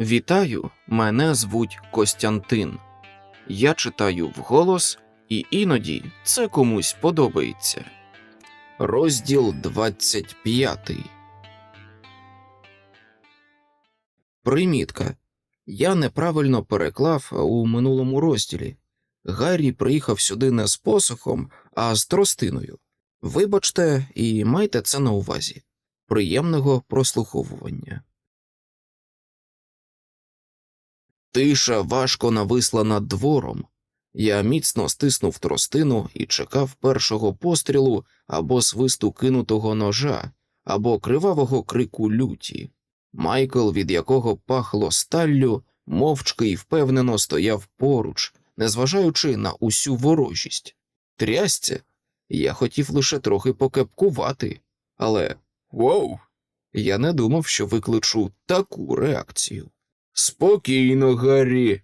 Вітаю, мене звуть Костянтин. Я читаю вголос, і іноді це комусь подобається. Розділ 25. Примітка. Я неправильно переклав у минулому розділі. Гаррі приїхав сюди не з посохом, а з тростиною. Вибачте і майте це на увазі. Приємного прослуховування. Тиша важко нависла над двором. Я міцно стиснув тростину і чекав першого пострілу або свисту кинутого ножа, або кривавого крику люті. Майкл, від якого пахло сталлю, мовчки й впевнено стояв поруч, незважаючи на усю ворожість. Трясця, я хотів лише трохи покепкувати, але воу, я не думав, що викличу таку реакцію. Спокійно, Гаррі.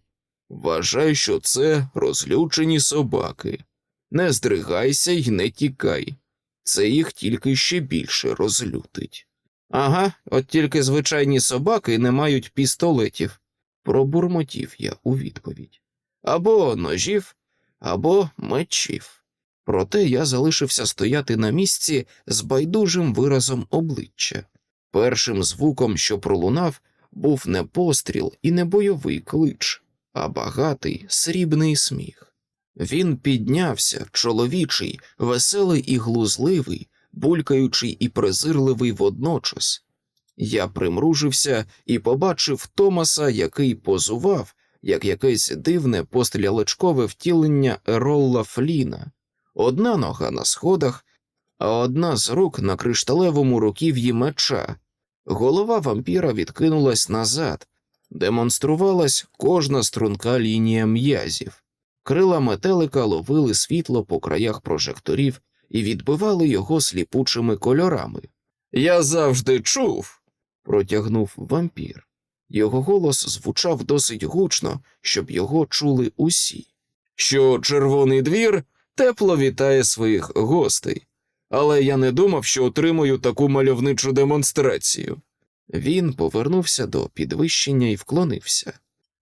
Вважай, що це розлючені собаки. Не здригайся й не тікай. Це їх тільки ще більше розлютить. Ага, от тільки звичайні собаки не мають пістолетів, пробурмотів я у відповідь. Або ножів, або мечів. Проте я залишився стояти на місці з байдужим виразом обличчя. Першим звуком, що пролунав, був не постріл і не бойовий клич, а багатий срібний сміх. Він піднявся, чоловічий, веселий і глузливий, булькаючий і презирливий водночас. Я примружився і побачив Томаса, який позував, як якесь дивне пострілячкове втілення Еролла Фліна, одна нога на сходах, а одна з рук на кришталевому руків'ї меча. Голова вампіра відкинулась назад, демонструвалась кожна струнка лінія м'язів. Крила метелика ловили світло по краях прожекторів і відбивали його сліпучими кольорами. Я завжди чув, протягнув вампір. Його голос звучав досить гучно, щоб його чули усі. Що червоний двір тепло вітає своїх гостей але я не думав, що отримую таку мальовничу демонстрацію. Він повернувся до підвищення і вклонився.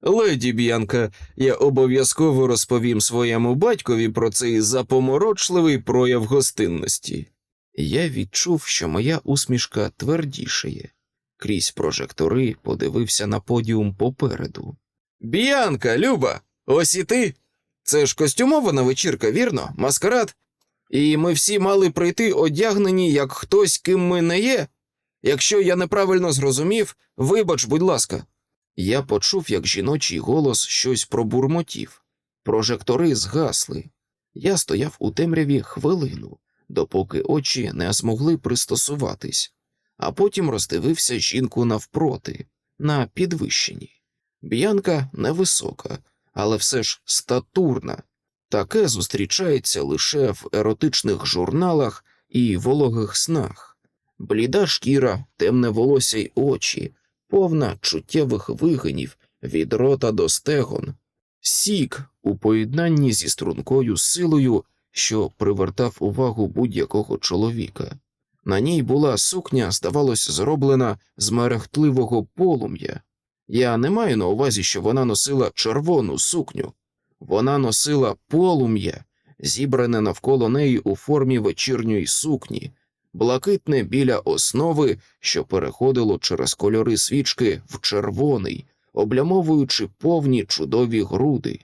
Леді Б'янка, я обов'язково розповім своєму батькові про цей запоморочливий прояв гостинності. Я відчув, що моя усмішка твердішає. Крізь прожектори подивився на подіум попереду. Б'янка, Люба, ось і ти. Це ж костюмована вечірка, вірно? Маскарад? І ми всі мали прийти одягнені, як хтось, ким ми не є. Якщо я неправильно зрозумів, вибач, будь ласка. Я почув, як жіночий голос щось пробурмотів. Прожектори згасли. Я стояв у темряві хвилину, допоки очі не змогли пристосуватись, а потім роздивився жінку навпроти, на підвищенні. Б'янка невисока, але все ж статурна. Таке зустрічається лише в еротичних журналах і вологих снах. Бліда шкіра, темне волосся й очі, повна чуттєвих вигинів від рота до стегон, сік у поєднанні зі стрункою силою, що привертав увагу будь-якого чоловіка. На ній була сукня, здавалось, зроблена з мерехтливого полум'я. Я не маю на увазі, що вона носила червону сукню. Вона носила полум'я, зібране навколо неї у формі вечірньої сукні, блакитне біля основи, що переходило через кольори свічки в червоний, облямовуючи повні чудові груди.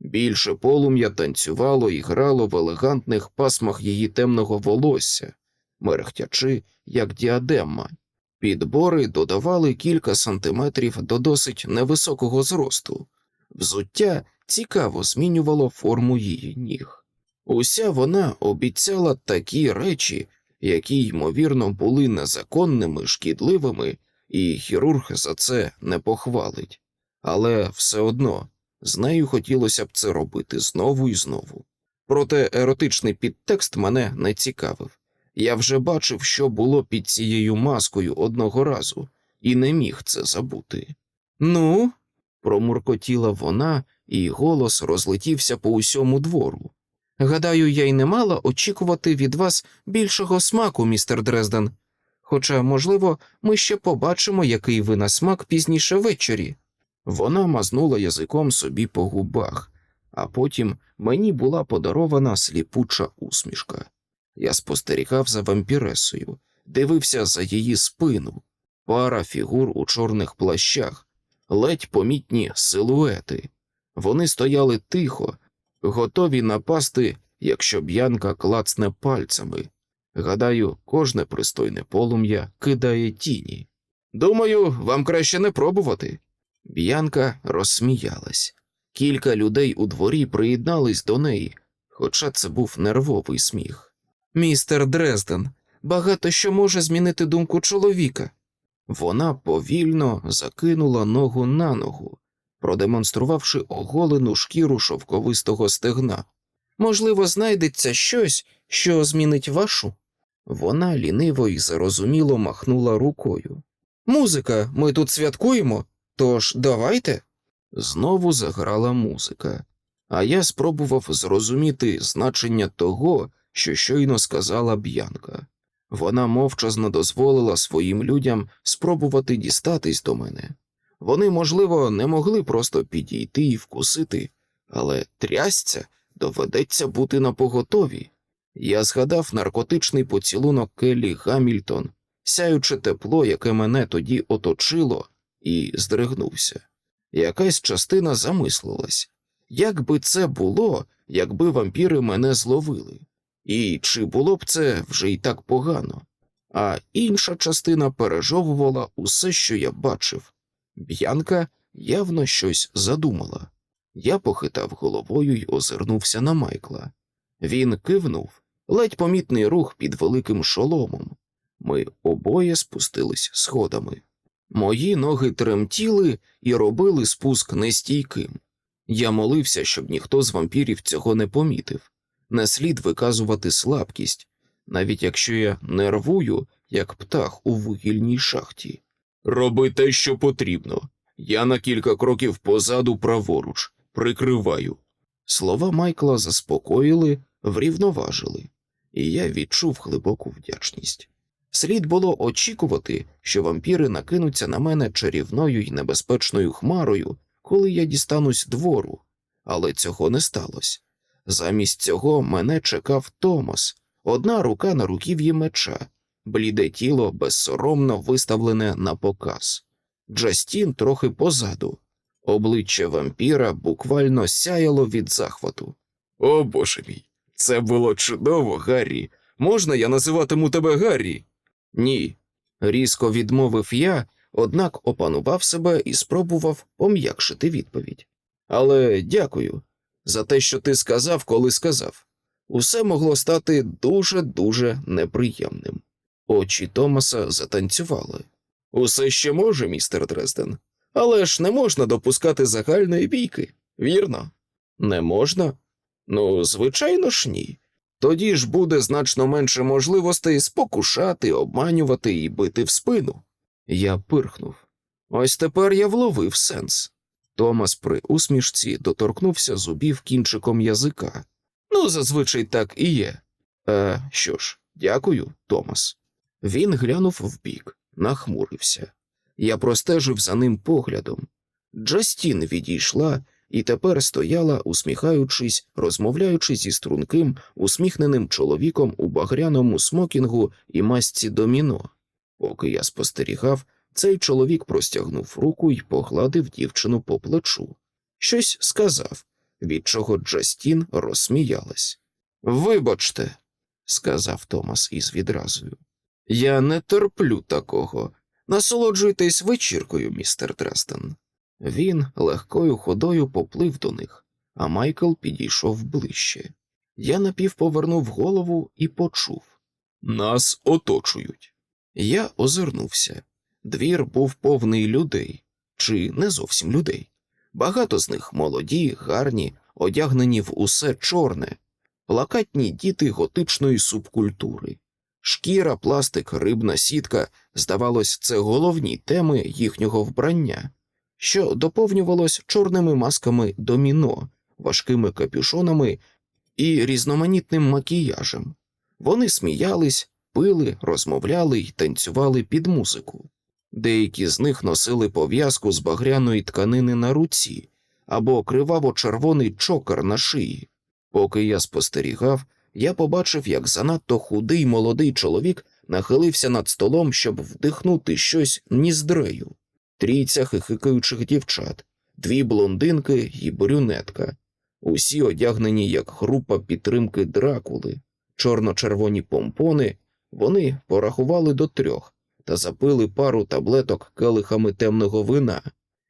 Більше полум'я танцювало і грало в елегантних пасмах її темного волосся, мерехтячи, як діадема. Підбори додавали кілька сантиметрів до досить невисокого зросту. Взуття цікаво змінювало форму її ніг. Уся вона обіцяла такі речі, які, ймовірно, були незаконними, шкідливими, і хірург за це не похвалить. Але все одно з нею хотілося б це робити знову і знову. Проте еротичний підтекст мене не цікавив. Я вже бачив, що було під цією маскою одного разу, і не міг це забути. Ну, промуркотіла вона, і голос розлетівся по усьому двору. Гадаю, я й не мала очікувати від вас більшого смаку, містер Дрезден. Хоча, можливо, ми ще побачимо, який ви на смак пізніше ввечері. Вона мазнула язиком собі по губах, а потім мені була подарована сліпуча усмішка. Я спостерігав за вампіресою, дивився за її спину, пара фігур у чорних плащах, ледь помітні силуети. Вони стояли тихо, готові напасти, якщо б'янка клацне пальцями. Гадаю, кожне пристойне полум'я кидає тіні. Думаю, вам краще не пробувати. Б'янка розсміялась. Кілька людей у дворі приєднались до неї, хоча це був нервовий сміх. Містер Дрезден, багато що може змінити думку чоловіка. Вона повільно закинула ногу на ногу, продемонструвавши оголену шкіру шовковистого стегна. Можливо, знайдеться щось, що змінить вашу. Вона ліниво і зарозуміло махнула рукою. Музика, ми тут святкуємо, тож давайте. Знову заграла музика, а я спробував зрозуміти значення того, що щойно сказала Б'янка. Вона мовчазно дозволила своїм людям спробувати дістатись до мене. Вони, можливо, не могли просто підійти і вкусити, але трясця доведеться бути напоготові. Я згадав наркотичний поцілунок Келлі Гамільтон, сяюче тепло, яке мене тоді оточило, і здригнувся. Якась частина замислилась, як би це було, якби вампіри мене зловили, і чи було б це вже й так погано, а інша частина пережовувала усе, що я бачив. Б'янка явно щось задумала. Я похитав головою й озирнувся на Майкла. Він кивнув, ледь помітний рух під великим шоломом. Ми обоє спустились сходами. Мої ноги тремтіли і робили спуск нестійким. Я молився, щоб ніхто з вампірів цього не помітив. Не слід виказувати слабкість, навіть якщо я нервую, як птах у вугільній шахті. Роби те, що потрібно. Я на кілька кроків позаду праворуч, прикриваю. Слова Майкла заспокоїли, врівноважили, і я відчув глибоку вдячність. Слід було очікувати, що вампіри накинуться на мене чарівною й небезпечною хмарою, коли я дістанусь двору, але цього не сталося. Замість цього мене чекав Томас, одна рука на руків'ї меча, бліде тіло безсоромно виставлене на показ. Джастін трохи позаду. Обличчя вампіра буквально сяяло від захвату. О боже мій, це було чудово, Гаррі. Можна я називатиму тебе Гаррі? Ні. Різко відмовив я, однак опанував себе і спробував пом'якшити відповідь. Але дякую за те, що ти сказав, коли сказав. Усе могло стати дуже дуже неприємним. Очі Томаса затанцювали. Усе ще може, містер Дрезден, але ж не можна допускати загальної бійки, вірно? Не можна? Ну, звичайно ж, ні. Тоді ж буде значно менше можливостей спокушати, обманювати і бити в спину. Я пирхнув. Ось тепер я вловив сенс. Томас при усмішці доторкнувся зубів кінчиком язика. Ну, зазвичай так і є. Е, що ж, дякую, Томас. Він глянув вбік, нахмурився. Я простежив за ним поглядом. Джастін відійшла і тепер стояла, усміхаючись, розмовляючи зі струнким, усміхненим чоловіком у багряному смокінгу і масці доміно. Поки я спостерігав, цей чоловік простягнув руку і погладив дівчину по плечу. Щось сказав, від чого Джастін розсміялась. Вибачте, сказав Томас із відразою. Я не терплю такого. Насолоджуйтесь вечіркою, містер Трестен. Він легкою ходою поплив до них, а Майкл підійшов ближче. Я напівповернув голову і почув нас оточують. Я озирнувся. Двір був повний людей, чи не зовсім людей. Багато з них молоді, гарні, одягнені в усе чорне, плакатні діти готичної субкультури. Шкіра, пластик, рибна сітка, здавалось, це головні теми їхнього вбрання, що доповнювалось чорними масками доміно, важкими капюшонами і різноманітним макіяжем. Вони сміялись, пили, розмовляли й танцювали під музику. Деякі з них носили пов'язку з багряної тканини на руці або криваво-червоний чокер на шиї. Поки я спостерігав, я побачив, як занадто худий молодий чоловік нахилився над столом, щоб вдихнути щось ніздрею. Трійця хихикаючих дівчат, дві блондинки і брюнетка, усі одягнені як група підтримки дракули, чорно-червоні помпони. Вони порахували до трьох та запили пару таблеток келихами темного вина.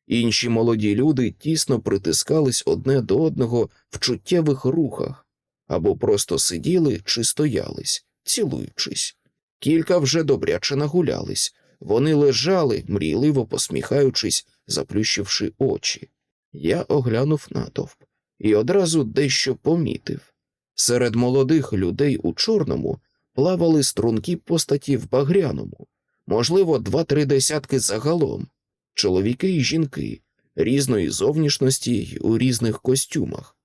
Інші молоді люди тісно притискались одне до одного в чуттєвих рухах або просто сиділи чи стоялись, цілуючись. Кілька вже добряче нагулялись. Вони лежали, мрійливо посміхаючись, заплющивши очі. Я оглянув натовп і одразу дещо помітив. Серед молодих людей у чорному плавали стрункі постаті в багряному, можливо, два-три десятки загалом, чоловіки і жінки, різної зовнішності у різних костюмах,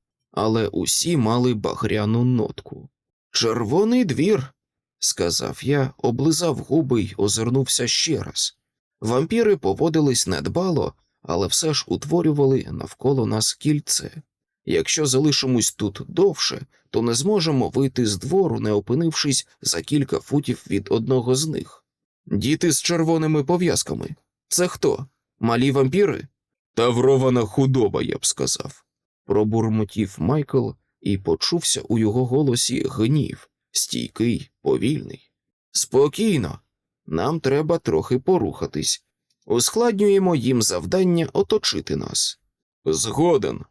але усі мали багряну нотку. Червоний двір, сказав я, облизав губи й озирнувся ще раз. Вампіри поводились недбало, але все ж утворювали навколо нас кільце. Якщо залишимось тут довше, то не зможемо вийти з двору, не опинившись за кілька футів від одного з них. Діти з червоними пов'язками. Це хто? Малі вампіри? Таврована худоба, я б сказав. Пробурмотів Майкл і почувся у його голосі гнів, стійкий, повільний. Спокійно, нам треба трохи порухатись. Ускладнюємо їм завдання оточити нас. Згоден.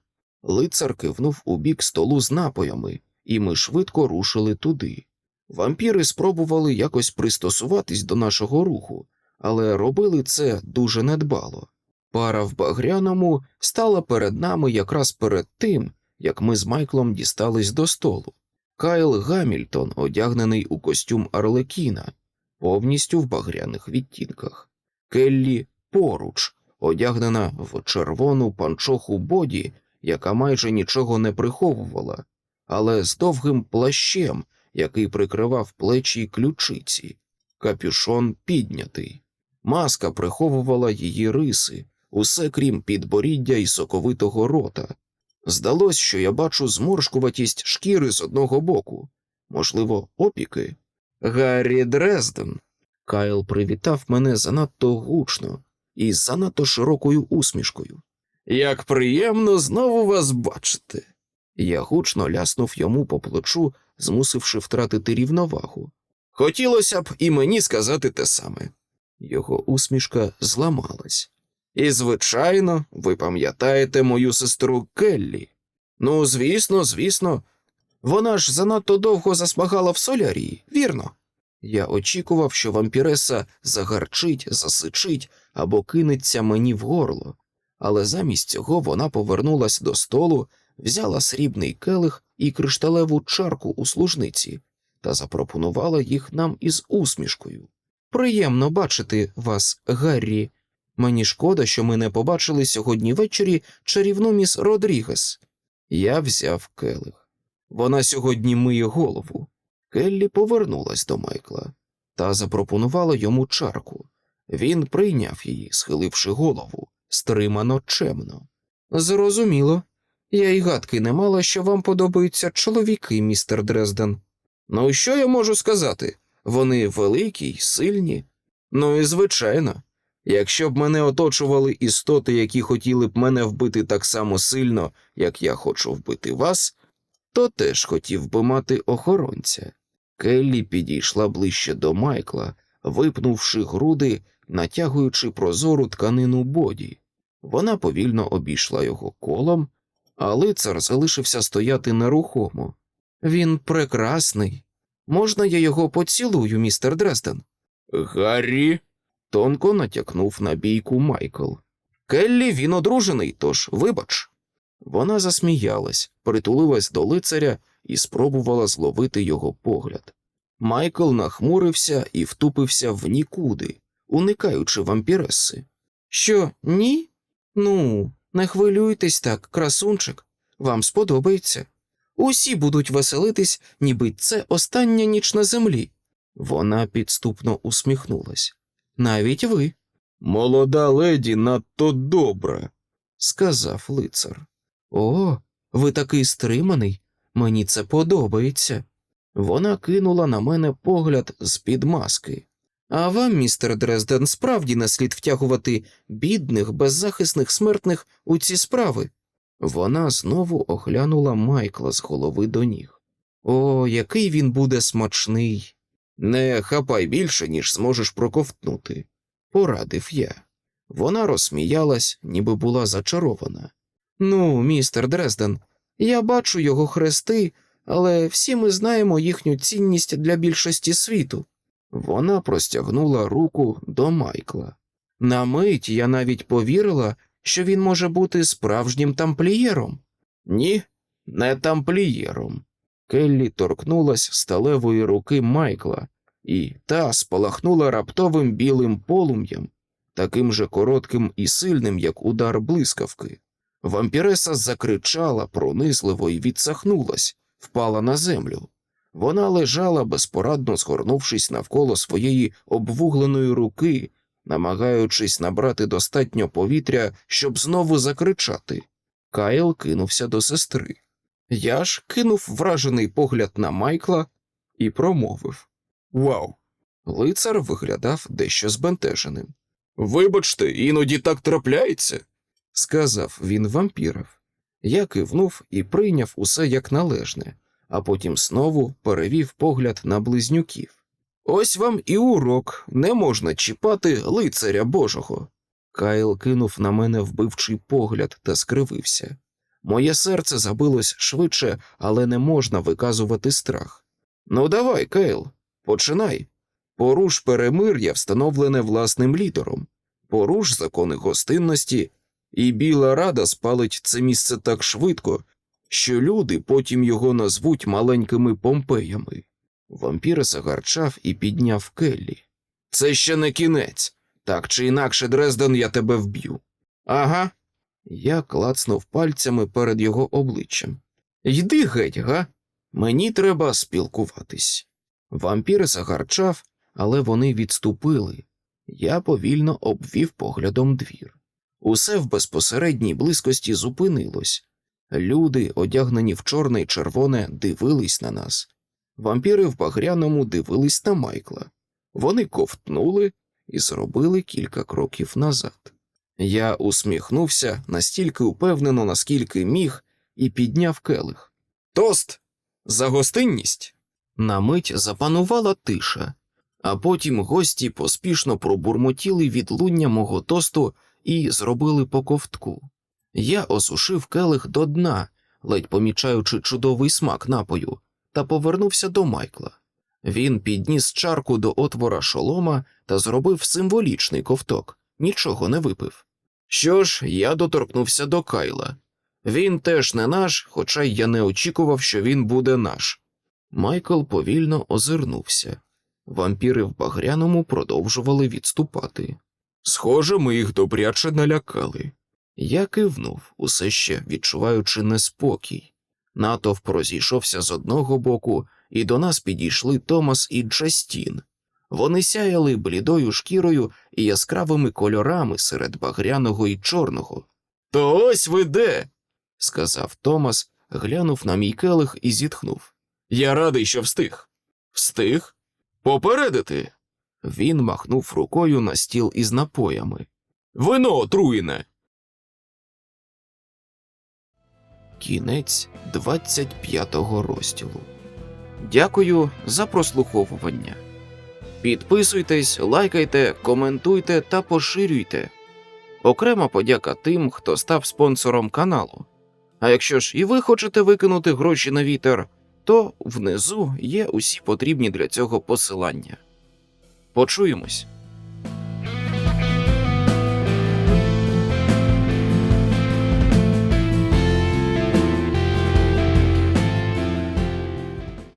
Лицар кивнув у бік столу з напоями, і ми швидко рушили туди. Вампіри спробували якось пристосуватись до нашого руху, але робили це дуже недбало. Пара в багряному стала перед нами якраз перед тим, як ми з Майклом дістались до столу. Кайл Гамільтон, одягнений у костюм Арлекіна, повністю в багряних відтінках. Келлі поруч, одягнена в червону панчоху боді, яка майже нічого не приховувала, але з довгим плащем, який прикривав плечі й ключиці, капюшон піднятий. Маска приховувала її риси, усе крім підборіддя і соковитого рота. Здалось, що я бачу зморшкуватість шкіри з одного боку, можливо, опіки. Гаррі Дрезден. Кайл привітав мене занадто гучно і занадто широкою усмішкою. Як приємно знову вас бачити. Я гучно ляснув йому по плечу, змусивши втратити рівновагу. Хотілося б і мені сказати те саме. Його усмішка зламалась. І, звичайно, ви пам'ятаєте мою сестру Келлі. Ну, звісно, звісно, вона ж занадто довго засмагала в солярії, вірно. Я очікував, що вампіреса загарчить, засичить або кинеться мені в горло, але замість цього вона повернулась до столу, взяла срібний келих і кришталеву чарку у служниці та запропонувала їх нам із усмішкою. Приємно бачити вас, Гаррі. Мені шкода, що ми не побачили сьогодні ввечері чарівну міс Родрігес. Я взяв келих. Вона сьогодні миє голову. Келлі повернулась до Майкла та запропонувала йому чарку. Він прийняв її, схиливши голову, стримано чемно. Зрозуміло. Я й гадки не мала, що вам подобаються чоловіки, містер Дрезден. Ну, що я можу сказати? Вони великі й сильні. Ну і звичайно, якщо б мене оточували істоти, які хотіли б мене вбити так само сильно, як я хочу вбити вас, то теж хотів би мати охоронця. Келлі підійшла ближче до Майкла, випнувши груди, натягуючи прозору тканину боді. Вона повільно обійшла його колом, а лицар залишився стояти нерухомо. Він прекрасний. Можна я його поцілую, містер Дрезден? Гаррі. Тонко натякнув на бійку Майкл. Келлі він одружений, тож вибач. Вона засміялась, притулилась до лицаря і спробувала зловити його погляд. Майкл нахмурився і втупився в нікуди, уникаючи вампіреси. Що, ні? Ну, не хвилюйтесь так, красунчик, вам сподобається. Усі будуть веселитись, ніби це остання ніч на землі. Вона підступно усміхнулась. Навіть ви. Молода леді надто добра, сказав лицар. О, ви такий стриманий, мені це подобається. Вона кинула на мене погляд з-під маски. А вам, містер Дрезден, справді не слід втягувати бідних, беззахисних смертних у ці справи. Вона знову оглянула Майкла з голови до ніг. О, який він буде смачний. Не хапай більше, ніж зможеш проковтнути, порадив я. Вона розсміялась, ніби була зачарована. Ну, містер Дрезден, я бачу його хрести, але всі ми знаємо їхню цінність для більшості світу. Вона простягнула руку до Майкла. На мить я навіть повірила, що він може бути справжнім тамплієром. Ні, не тамплієром. Келлі торкнулась сталевої руки Майкла, і та спалахнула раптовим білим полум'ям, таким же коротким і сильним, як удар блискавки. Вампіреса закричала пронизливо і відсахнулась, впала на землю. Вона лежала, безпорадно згорнувшись навколо своєї обвугленої руки, намагаючись набрати достатньо повітря, щоб знову закричати. Кайл кинувся до сестри. Я ж кинув вражений погляд на Майкла і промовив Вау. Лицар виглядав дещо збентеженим. Вибачте, іноді так трапляється, сказав він вампіров. Я кивнув і прийняв усе як належне, а потім знову перевів погляд на близнюків. Ось вам і урок не можна чіпати лицаря Божого. Кайл кинув на мене вбивчий погляд та скривився. Моє серце забилось швидше, але не можна виказувати страх. Ну, давай, Кейл, починай. Поруш перемир'я, встановлене власним лідером, поруш закони гостинності, і Біла Рада спалить це місце так швидко, що люди потім його назвуть маленькими помпеями. Вампір загарчав і підняв Келлі. Це ще не кінець. Так чи інакше, Дрезден, я тебе вб'ю. Ага. Я клацнув пальцями перед його обличчям. Йди геть, га? Мені треба спілкуватись. Вампір загарчав, але вони відступили. Я повільно обвів поглядом двір. Усе в безпосередній близькості зупинилось. Люди, одягнені в чорне й червоне, дивились на нас. Вампіри в багряному дивились на Майкла. Вони ковтнули і зробили кілька кроків назад. Я усміхнувся настільки упевнено, наскільки міг, і підняв келих. Тост! За гостинність! На мить запанувала тиша, а потім гості поспішно пробурмотіли відлуння мого тосту і зробили по ковтку. Я осушив келих до дна, ледь помічаючи чудовий смак напою, та повернувся до Майкла. Він підніс чарку до отвора шолома та зробив символічний ковток, нічого не випив. Що ж, я доторкнувся до Кайла. Він теж не наш, хоча й я не очікував, що він буде наш. Майкл повільно озирнувся. Вампіри в багряному продовжували відступати. Схоже, ми їх добряче налякали. Я кивнув, усе ще відчуваючи неспокій. Натовп розійшовся з одного боку, і до нас підійшли Томас і Джастін. Вони сяяли блідою шкірою і яскравими кольорами серед багряного і чорного. То ось ви де, сказав Томас, глянув на мій келих і зітхнув. Я радий, що встиг. Встиг? Попередити. Він махнув рукою на стіл із напоями. Вино отруєне. Кінець 25 розділу. Дякую за прослуховування. Підписуйтесь, лайкайте, коментуйте та поширюйте. Окрема подяка тим, хто став спонсором каналу. А якщо ж і ви хочете викинути гроші на вітер, то внизу є усі потрібні для цього посилання. Почуємось.